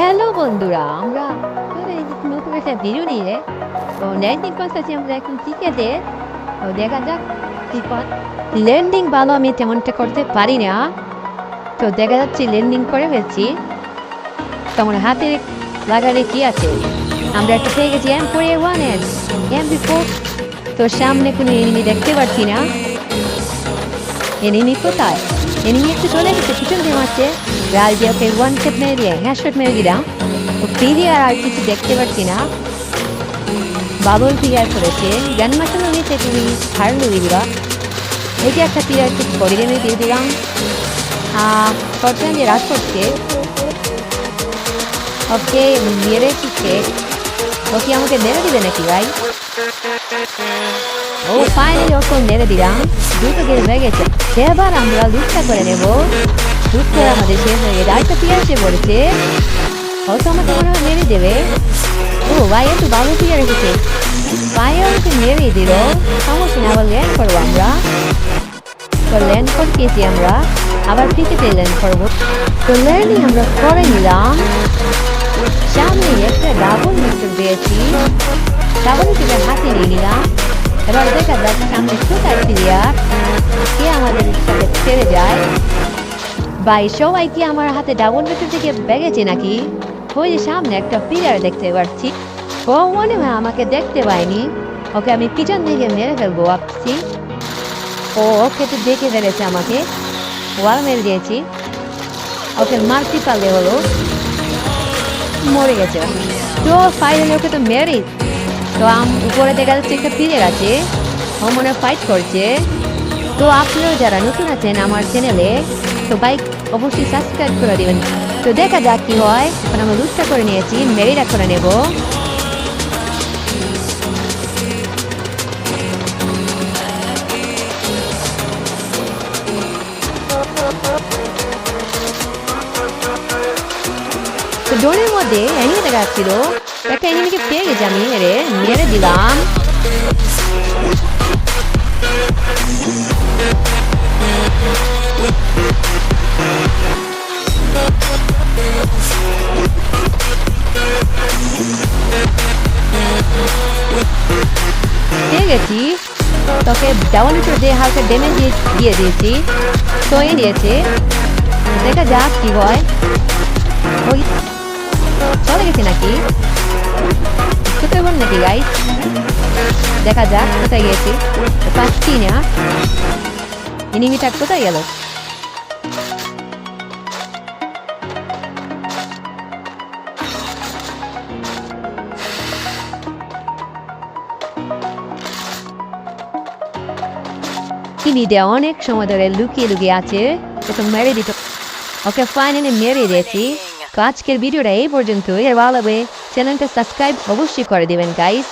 Hello বন্ধুরা, আমরা নতুন একটা ভিডিও নিয়ে। তো ল্যান্ডিং করতেছি আমরা এখন টিকেটে তো দেখা যাক ল্যান্ডিং ভালো আমি তেমনটা করতে পারি না। তো দেখা যাচ্ছে ল্যান্ডিং করে ফেলছি। তোমার হাতে লাগালে কি আছে? আমরা একটা পেয়ে গেছি M four A one M B four তো সামনে কোনো এনিমি দেখতে পাচ্ছি না। একটু চলে গেছে পিছন দিয়ে মারছে রাল ওকে ওয়ান স্টেপ মেরে দিয়ে হ্যাঁ মেরে দিলাম ও ফিরিয়ে আর কিছু দেখতে পাচ্ছি না বাবল ফিরিয়ার করেছে গান নিয়েছে তুমি হারলো দিদিরা এই যে একটা প্লেয়ার কিছু বডি ড্যামেজ দিয়ে দিলাম শর্টগান দিয়ে রাজ করছে ওকে মেরে দিচ্ছে ও কি আমাকে মেরে দিবে নাকি ভাই ফাইনালি ওকে মেরে দিলাম দুটো গেম হয়ে গেছে এবার আমরা লুটটা করে নেব লুট করে আমাদের শেষ হয়ে গেছে আরেকটা প্লেয়ার এসে পড়েছে ও তো আমাকে মনে হয় মেরে দেবে ও ভাই একটু ভালো প্লেয়ার এসেছে ভাই আমাকে মেরে দিল সমস্যা না আবার ল্যান্ড করব আমরা তো ল্যান্ড করতেছি আমরা আবার ক্রিকেটে ল্যান্ড করব তো ল্যান্ডিং আমরা করে নিলাম সামনে একটা ডাবল মিস্টার পেয়েছি মিস্টার হাতে নিয়ে নিলাম। এবার দেখা যাক সামনে কোথায় প্লেয়ার কে আমাদের সাথে ছেড়ে যায়। ভাই সবাই কি আমার হাতে ডাবল মিটার থেকে বেগেছে নাকি? ওই সামনে একটা প্লেয়ার দেখতে পাচ্ছি। ও, মনে হয় আমাকে দেখতে পাইনি ওকে আমি পিছন থেকে মেরে ফেলব, ভাবছি। ও, ওকে তো দেখে ফেলেছে আমাকে। ওয়াল মেরে দিয়েছি। ওকে মারতে পারলে হলো। মরে গেছে। তো ফাইনালি ওকে তো মেরে তো উপরে দেখা যাচ্ছে একটা প্লেয়ার আছে। ও মনে ফাইট করছে। তো আপনারাও যারা নতুন আছেন আমার চ্যানেলে তো বাইক অবশ্যই সাবস্ক্রাইব করে দেবেন। তো দেখা যাক কি হয়। এখন আমরা লুটটা করে নিয়েছি মেরিটা করে নেব। তো ডোরের মধ্যে এনিমি দেখা যাচ্ছিল। একটা এনিমিকে পেয়ে গেছি আমি মেরে মেরে দিলাম। পেয়ে গেছি। তোকে ডাবল একটু দিয়ে হালকা ড্যামেজ দিয়ে দিয়ে দিয়েছি এই দিয়েছে। দেখা যাক কি হয়। ওই চলে গেছে নাকি? কোথায় বল নাকি গাই দেখা যাক, কোথায় গিয়েছে? পাচ্ছি না এনিমিটা কোথায় গেল? কিনিটা অনেক সময় ধরে লুকিয়ে লুকিয়ে আছে। ওকে মেরে দিত ওকে ফাইনালি মেরে দিয়েছি তো আজকের ভিডিওটা এই পর্যন্তই। আর ভালো লাগবে চ্যানেলটা সাবস্ক্রাইব অবশ্যই করে দেবেন গাইস